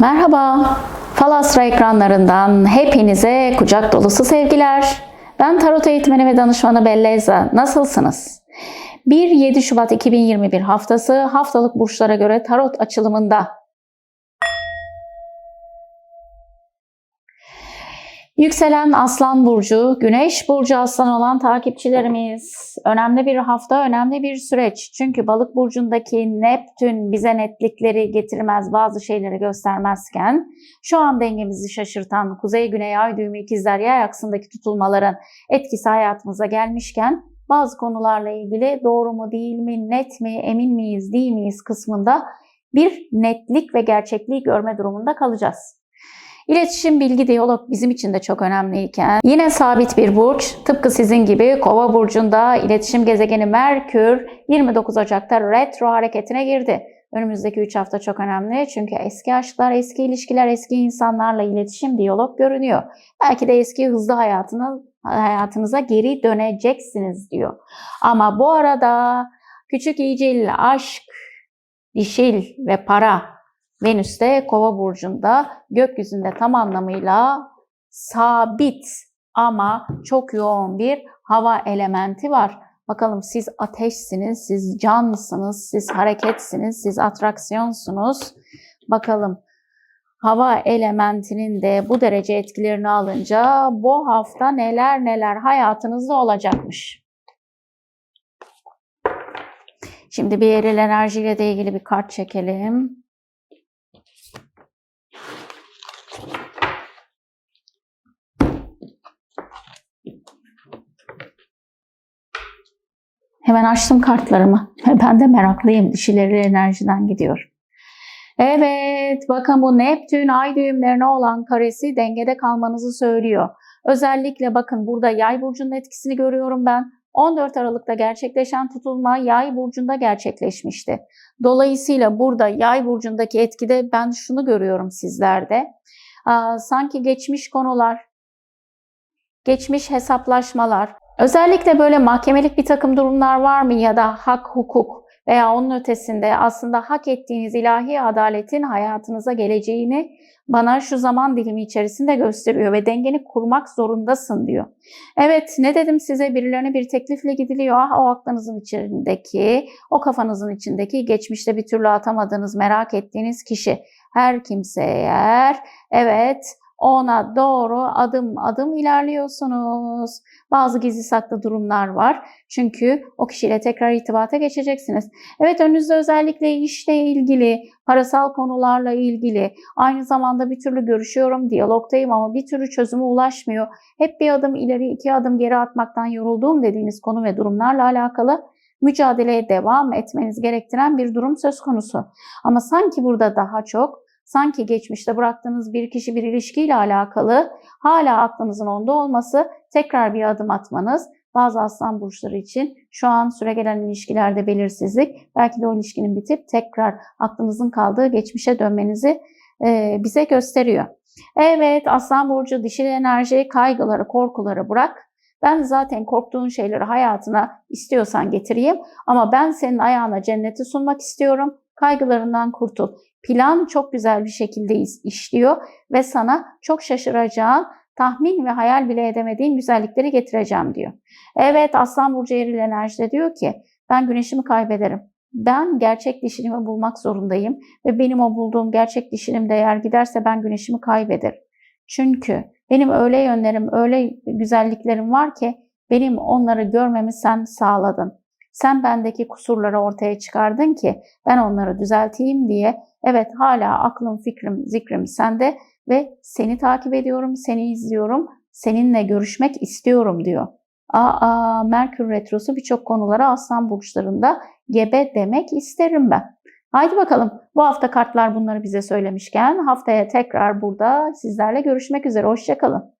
Merhaba, Falastra ekranlarından hepinize kucak dolusu sevgiler. Ben tarot eğitmeni ve danışmanı Belleza. Nasılsınız? 1-7 Şubat 2021 haftası haftalık burçlara göre tarot açılımında Yükselen Aslan Burcu, Güneş Burcu Aslan olan takipçilerimiz. Önemli bir hafta, önemli bir süreç. Çünkü Balık Burcu'ndaki Neptün bize netlikleri getirmez, bazı şeyleri göstermezken, şu an dengemizi şaşırtan Kuzey-Güney Ay düğümü ikizler yay aksındaki tutulmaların etkisi hayatımıza gelmişken, bazı konularla ilgili doğru mu değil mi, net mi, emin miyiz, değil miyiz kısmında bir netlik ve gerçekliği görme durumunda kalacağız. İletişim, bilgi, diyalog bizim için de çok önemliyken yine sabit bir burç tıpkı sizin gibi Kova burcunda iletişim gezegeni Merkür 29 Ocak'ta retro hareketine girdi. Önümüzdeki 3 hafta çok önemli çünkü eski aşklar, eski ilişkiler, eski insanlarla iletişim, diyalog görünüyor. Belki de eski hızlı hayatına, hayatınıza geri döneceksiniz diyor. Ama bu arada küçük iyicil, aşk, dişil ve para Venüs'te Kova burcunda gökyüzünde tam anlamıyla sabit ama çok yoğun bir hava elementi var. Bakalım siz ateşsiniz, siz cansınız, siz hareketsiniz, siz atraksiyonsunuz. Bakalım hava elementinin de bu derece etkilerini alınca bu hafta neler neler hayatınızda olacakmış. Şimdi bir eril enerjiyle de ilgili bir kart çekelim. Hemen açtım kartlarımı. Ben de meraklıyım. Dişileri enerjiden gidiyor. Evet, bakın bu Neptün ay düğümlerine olan karesi dengede kalmanızı söylüyor. Özellikle bakın burada yay burcunun etkisini görüyorum ben. 14 Aralık'ta gerçekleşen tutulma yay burcunda gerçekleşmişti. Dolayısıyla burada yay burcundaki etkide ben şunu görüyorum sizlerde. Sanki geçmiş konular, geçmiş hesaplaşmalar, özellikle böyle mahkemelik bir takım durumlar var mı ya da hak, hukuk veya onun ötesinde aslında hak ettiğiniz ilahi adaletin hayatınıza geleceğini bana şu zaman dilimi içerisinde gösteriyor ve dengeni kurmak zorundasın diyor. Evet ne dedim size birilerine bir teklifle gidiliyor. Ah, o aklınızın içindeki, o kafanızın içindeki geçmişte bir türlü atamadığınız, merak ettiğiniz kişi. Her kimse eğer evet ona doğru adım adım ilerliyorsunuz. Bazı gizli saklı durumlar var. Çünkü o kişiyle tekrar irtibata geçeceksiniz. Evet önünüzde özellikle işle ilgili, parasal konularla ilgili, aynı zamanda bir türlü görüşüyorum, diyalogdayım ama bir türlü çözüme ulaşmıyor. Hep bir adım ileri, iki adım geri atmaktan yorulduğum dediğiniz konu ve durumlarla alakalı mücadeleye devam etmeniz gerektiren bir durum söz konusu. Ama sanki burada daha çok sanki geçmişte bıraktığınız bir kişi bir ilişkiyle alakalı hala aklınızın onda olması, tekrar bir adım atmanız, bazı aslan burçları için şu an süregelen ilişkilerde belirsizlik, belki de o ilişkinin bitip tekrar aklınızın kaldığı geçmişe dönmenizi bize gösteriyor. Evet aslan burcu dişil enerji, kaygıları, korkuları bırak. Ben zaten korktuğun şeyleri hayatına istiyorsan getireyim ama ben senin ayağına cenneti sunmak istiyorum. Kaygılarından kurtul. Plan çok güzel bir şekilde işliyor ve sana çok şaşıracağın, tahmin ve hayal bile edemediğin güzellikleri getireceğim diyor. Evet Aslan Burcu Eril Enerji'de diyor ki ben güneşimi kaybederim. Ben gerçek dişilimi bulmak zorundayım ve benim o bulduğum gerçek dişilim de eğer giderse ben güneşimi kaybederim. Çünkü benim öyle yönlerim, öyle güzelliklerim var ki benim onları görmemi sen sağladın. Sen bendeki kusurları ortaya çıkardın ki ben onları düzelteyim diye evet hala aklım, fikrim, zikrim sende ve seni takip ediyorum, seni izliyorum, seninle görüşmek istiyorum diyor. Aa, Merkür Retrosu birçok konulara aslan burçlarında gebe demek isterim ben. Haydi bakalım bu hafta kartlar bunları bize söylemişken haftaya tekrar burada sizlerle görüşmek üzere. Hoşçakalın.